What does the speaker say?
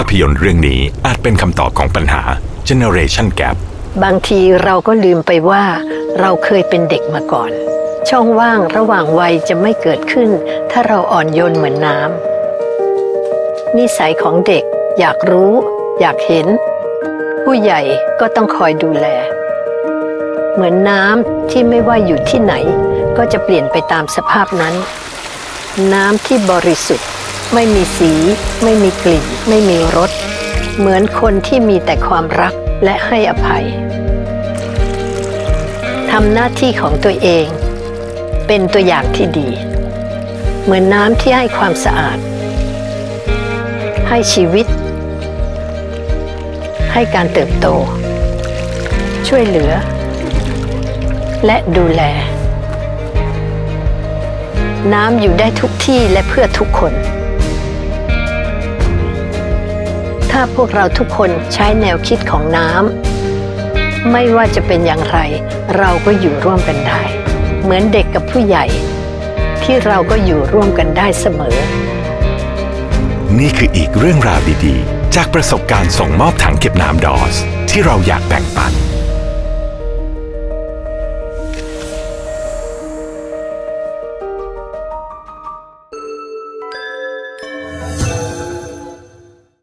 ภาพยนตร์เรื่องนี้อาจเป็นคำตอบของปัญหา Generation Gap บางทีเราก็ลืมไปว่า เราเคยเป็นเด็กมาก่อน ช่องว่างระหว่างวัยจะไม่เกิดขึ้น ถ้าเราอ่อนโยนเหมือนน้ำนิสัยของเด็กอยากรู้ อยากเห็น ผู้ใหญ่ก็ต้องคอยดูแล เหมือนน้ำที่ไม่ว่าอยู่ที่ไหน ก็จะเปลี่ยนไปตามสภาพนั้น น้ำที่บริสุทธิ์ ไม่มีสี ไม่มีกลิ่น ไม่มีรส เหมือนคนที่มีแต่ความรักและให้อภัยทำหน้าที่ของตัวเอง เป็นตัวอย่างที่ดี เหมือนน้ำที่ให้ความสะอาด ให้ชีวิต ให้การเติบโต ช่วยเหลือ และดูแล น้ำอยู่ได้ทุกที่และเพื่อทุกคน ถ้าพวกเราทุกคนใช้แนวคิดของน้ำไม่ว่าจะเป็นอย่างไร เราก็อยู่ร่วมกันได้ เหมือนเด็กกับผู้ใหญ่ ที่เราก็อยู่ร่วมกันได้เสมอ นี่คืออีกเรื่องราวดีๆ จากประสบการณ์ส่งมอบถังเก็บน้ำดอส ที่เราอยากแบ่งปัน